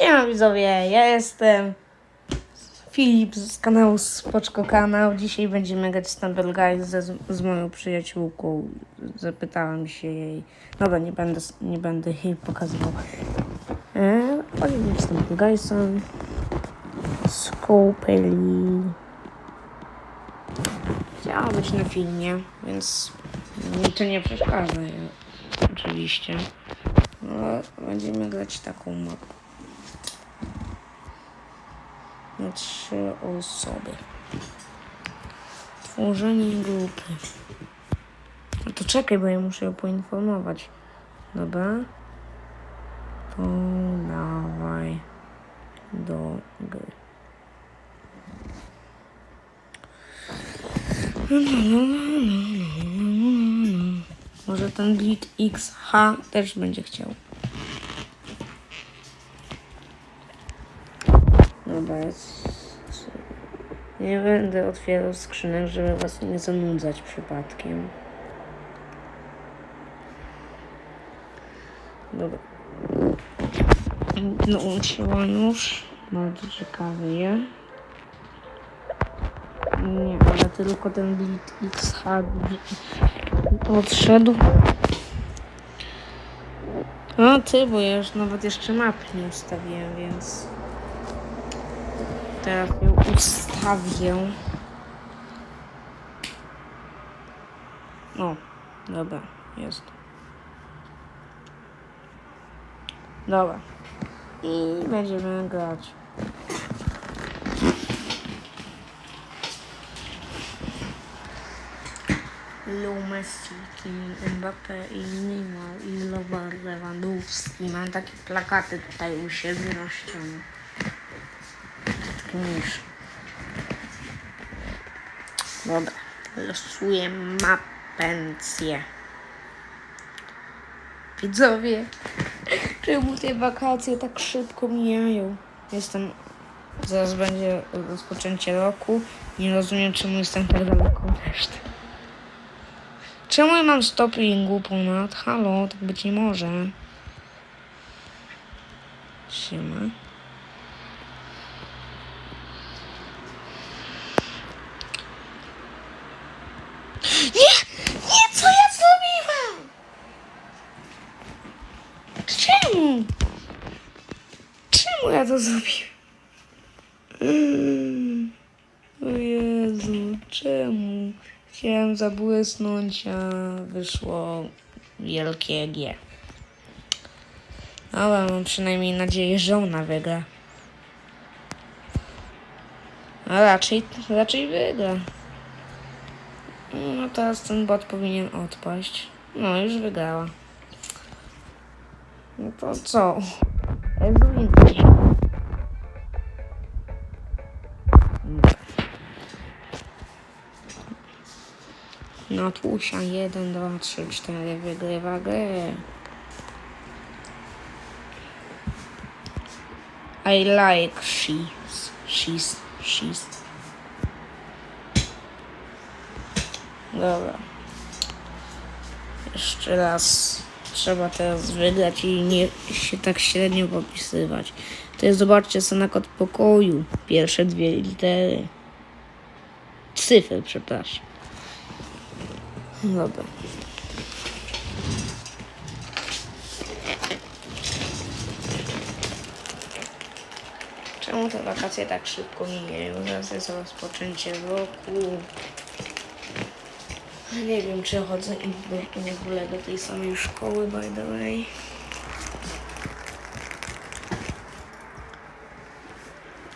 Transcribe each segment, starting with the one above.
Siema widzowie, ja jestem Filip z kanału Spoczko Kanał. Dzisiaj będziemy grać Stumble Guys ze, z moją przyjaciółką. Zapytałem się jej. Dobra, nie będę, nie będę jej pokazywał. E, Oni Stumble Guysem. Skoupeli. Chciała być na filmie, więc mi to nie przeszkadza. Oczywiście. No, będziemy grać taką mapę. Trzy osoby. Tworzenie grupy. No to czekaj, bo ja muszę ją poinformować. Dobra. To dawaj do gry. Może ten bit XH też będzie chciał. Nie będę otwierał skrzynek, żeby was nie zanudzać przypadkiem. Dobra. No, uczyła już. Bardzo ciekawy je. Nie, ale tylko ten bit XH odszedł. No ty, bo ja już nawet jeszcze mapy nie ustawiłem, więc teraz ją ustawię. No, dobra, jest. Dobra. I będziemy grać. Leo Messi, Kim Mbappe i Neymar i Lewandowski. Mam takie plakaty tutaj u siebie na ścianie. Niż. Dobra, losuję mapencję. Widzowie, czemu te wakacje tak szybko mijają? Jestem, zaraz będzie rozpoczęcie roku. Nie rozumiem, czemu jestem tak daleko od reszty. Czemu ja mam stoppingu ponad? Halo, tak być nie może. Siema. Nie! Nie, co ja zrobiłam? Czemu? Czemu ja to zrobiłem? Mm. O Jezu, czemu? Chciałem zabłysnąć, a wyszło wielkie G. Ale mam przynajmniej nadzieję, że ona wygra. A raczej, raczej wygra. No teraz ten bot powinien odpaść. No, już wygrała. No to co? Edwin. No tłusia 1, 2, 3, 4 wygrywa grę. I like she's, she's, she's. Dobra. Jeszcze raz. Trzeba teraz wygrać i nie się tak średnio popisywać. To jest, zobaczcie, co na kod pokoju. Pierwsze dwie litery. Cyfry, przepraszam. Dobra. Czemu te wakacje tak szybko mijają? Zaraz jest rozpoczęcie roku. Nie wiem, czy chodzę i w ogóle do tej samej szkoły, by the way.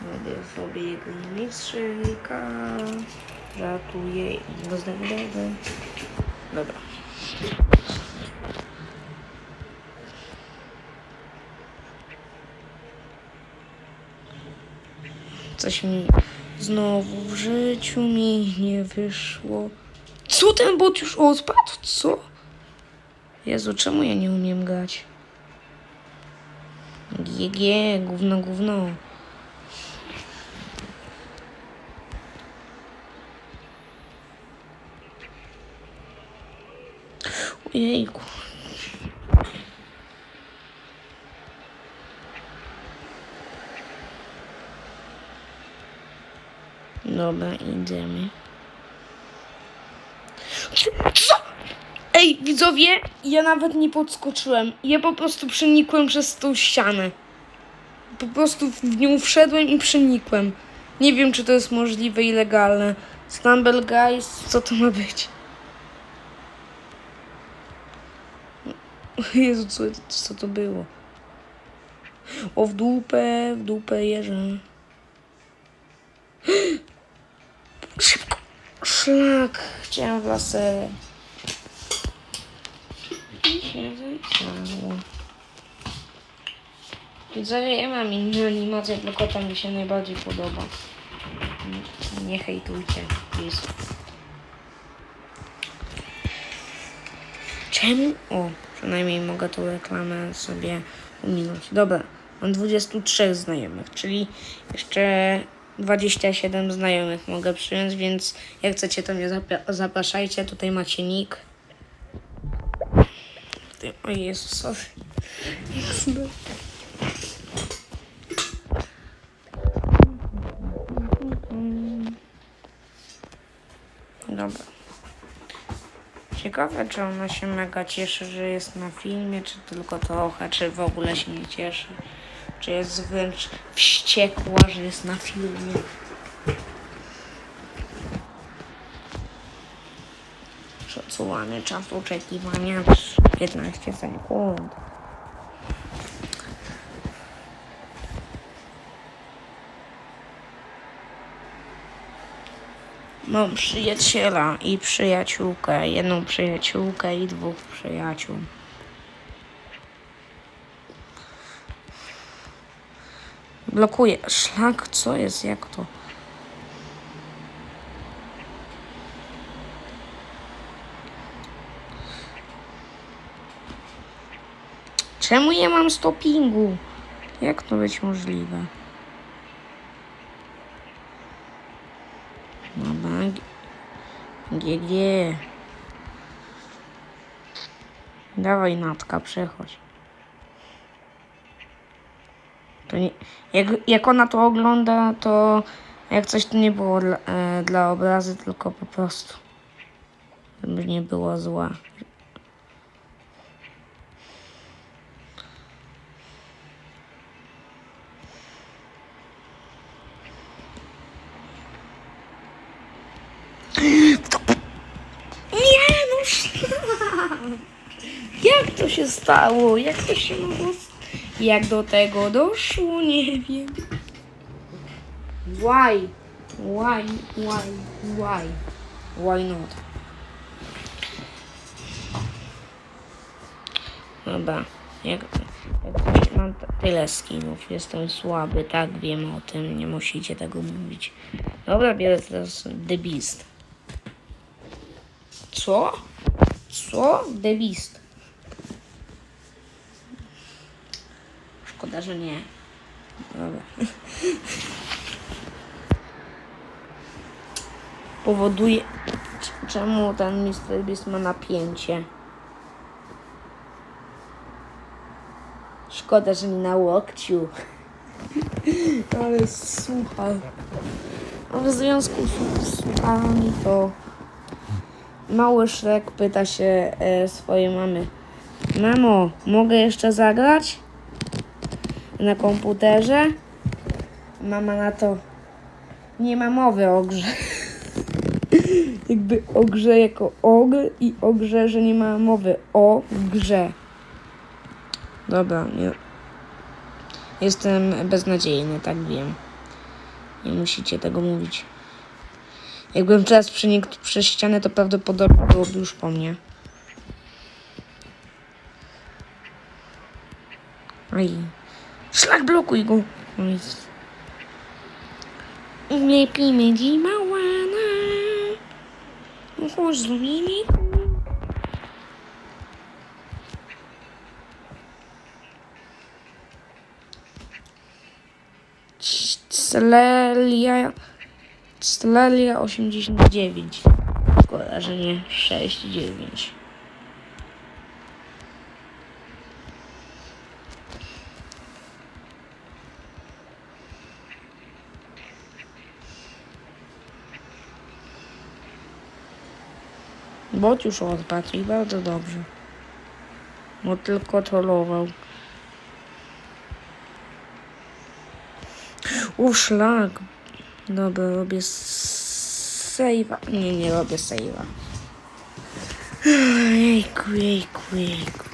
Robię sobie jego mistrzyka. Żartuję i go zdejmę. Dobra. Coś mi znowu w życiu mi nie wyszło. Co ten bot już odpadł? Co? Jezu, czemu ja nie umiem grać? GG, gówno, gówno. Ojejku. Dobra, idziemy. Co? Ej, widzowie, ja nawet nie podskoczyłem. Ja po prostu przenikłem przez tą ścianę. Po prostu w nią wszedłem i przenikłem. Nie wiem, czy to jest możliwe i legalne. Stumble Guys, co to ma być? Jezu, co, co to było? O, w dupę, w dupę jeżę. Szybko. Szlak. Chciałem w laserę. I się zadziało. Widzowie, ja mam inne animacje, tylko ta mi się najbardziej podoba. Nie hejtujcie, please. Czemu? O, przynajmniej mogę tą reklamę sobie ominąć. Dobra, mam 23 znajomych, czyli jeszcze 27 znajomych mogę przyjąć, więc jak chcecie, to mnie zapra- zapraszajcie. Tutaj macie nick. O Jezus. Dobra. Ciekawe, czy ona się mega cieszy, że jest na filmie, czy tylko trochę, czy w ogóle się nie cieszy. Czy jest wręcz wściekła, że jest na filmie. Szacowany czas oczekiwania 15 sekund. Mam przyjaciela i przyjaciółkę, jedną przyjaciółkę i dwóch przyjaciół. Blokuję. Szlak, co jest? Jak to? Czemu nie mam stoppingu? Jak to być możliwe? Dobra, GG. Dawaj Natka, przechodź. To nie, jak, jak ona to ogląda, to jak coś to nie było dla, e, dla obrazy, tylko po prostu. Żeby nie było zła. Nie, no. Jak to się stało? Jak to się mogło... Jak do tego doszło? Nie wiem. Why? Why? Why? Why? Why not? Dobra. Jak, jak mam tyle skinów. Jestem słaby, tak wiem o tym. Nie musicie tego mówić. Dobra, bierę teraz The Beast. Co? Co? The Beast. Szkoda, że nie. Dobra. Powoduje... Czemu ten Mr. Beast ma napięcie? Szkoda, że nie na łokciu. Ale słuchaj. A w związku z słuchami to... Mały Szrek pyta się e, swojej mamy. Mamo, mogę jeszcze zagrać? Na komputerze? Mama na to. Nie ma mowy o grze. Jakby o grze jako og i o grze, że nie ma mowy o grze. Dobra, nie. Jestem beznadziejny, tak wiem. Nie musicie tego mówić. Jakbym teraz przenikł przez ścianę, to prawdopodobnie byłoby już po mnie. Oj. Szlak, blokuj go. Ulepimy ci małana. Chodź, zrobimy. Celelia... Celelia 89. Szkoda, że nie 69. Bot już odpadł i bardzo dobrze. Bo tylko trollował. U szlak. Dobra, robię save'a. Nie, nie robię save'a. Jejku, jejku, jejku.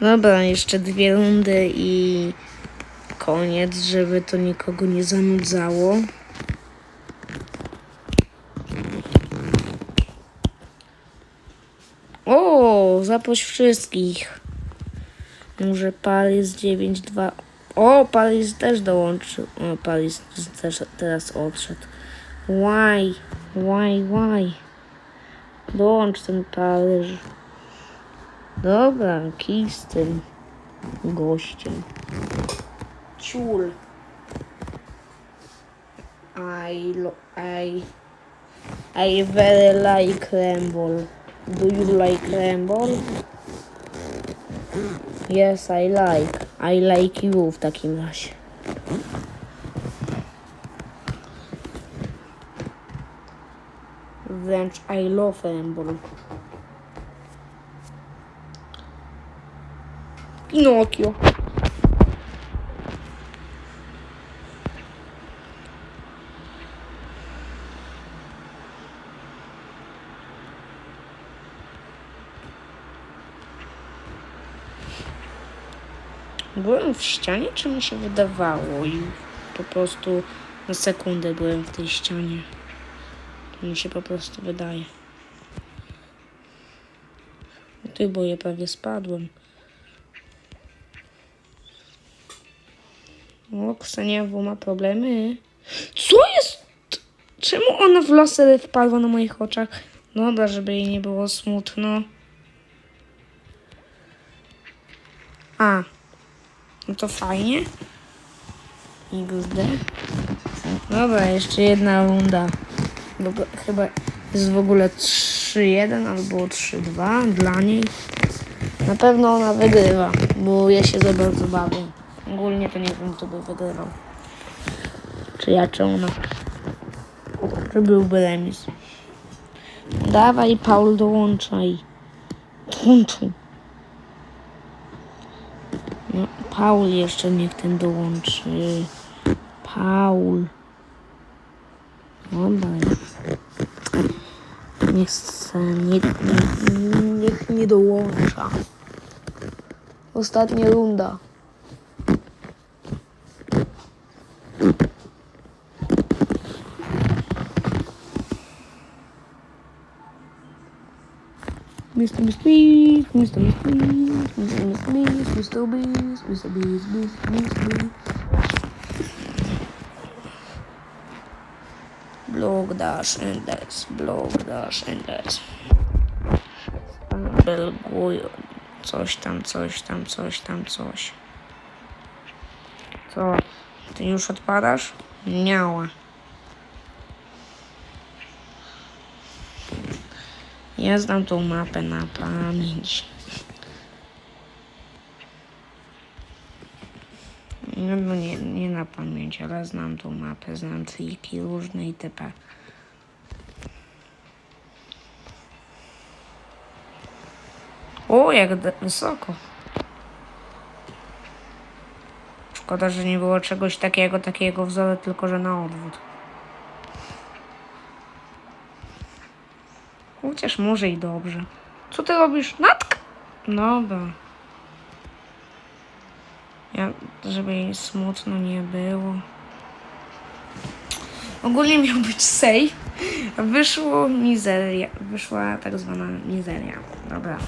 Dobra, jeszcze dwie rundy i koniec, żeby to nikogo nie zanudzało. Zaproś wszystkich. Może Paris 9-2. O, Paris też dołączył. O, Paris też teraz odszedł. Why? Why? Why? Dołącz ten Paryż. Dobra, kij z tym gościem. Ciul. I, I, I very like Ramble. Do you like Ramble? Yes, I like. I like you w takim razie. Wręcz I love Ramble. Pinokio. Byłem w ścianie, czy mi się wydawało i po prostu na sekundę byłem w tej ścianie. To mi się po prostu wydaje. No ty, bo ja prawie spadłem. O, Ksenia W ma problemy. Co jest? Czemu ona w lasery wpadła na moich oczach? Dobra, żeby jej nie było smutno. A. No to fajnie. XD. Dobra, jeszcze jedna runda. Bo chyba jest w ogóle 3-1 albo 3-2 dla niej. Na pewno ona wygrywa, bo ja się za bardzo bawię. Ogólnie to nie wiem, kto by wygrywał. Czy ja, czy ona. Czy byłby remis. Dawaj, Paul, dołączaj. Dołączaj. No, Paul jeszcze niech ten dołączy. Paul. Dobra. Niech se nie, nie, niech nie dołącza. Ostatnia runda. Mr. Beast, Mr. Beast, Mr. Beast, Mr. Beast, Mr. Beast, Beast, Mr. Beast. Blog dash index, blog dash index. Belgujo, coś tam, coś tam, coś tam, coś. Co? Ty już odpadasz? Miała. Ja znam tą mapę na pamięć. No, no nie, nie na pamięć, ale znam tą mapę, znam triki różne itp. O, jak wysoko. Szkoda, że nie było czegoś takiego, takiego wzoru, tylko że na odwrót. Chociaż może i dobrze. Co ty robisz? Natka! Dobra. Ja, żeby jej smutno nie było. Ogólnie miał być save. Wyszło mizeria. Wyszła tak zwana mizeria. Dobra.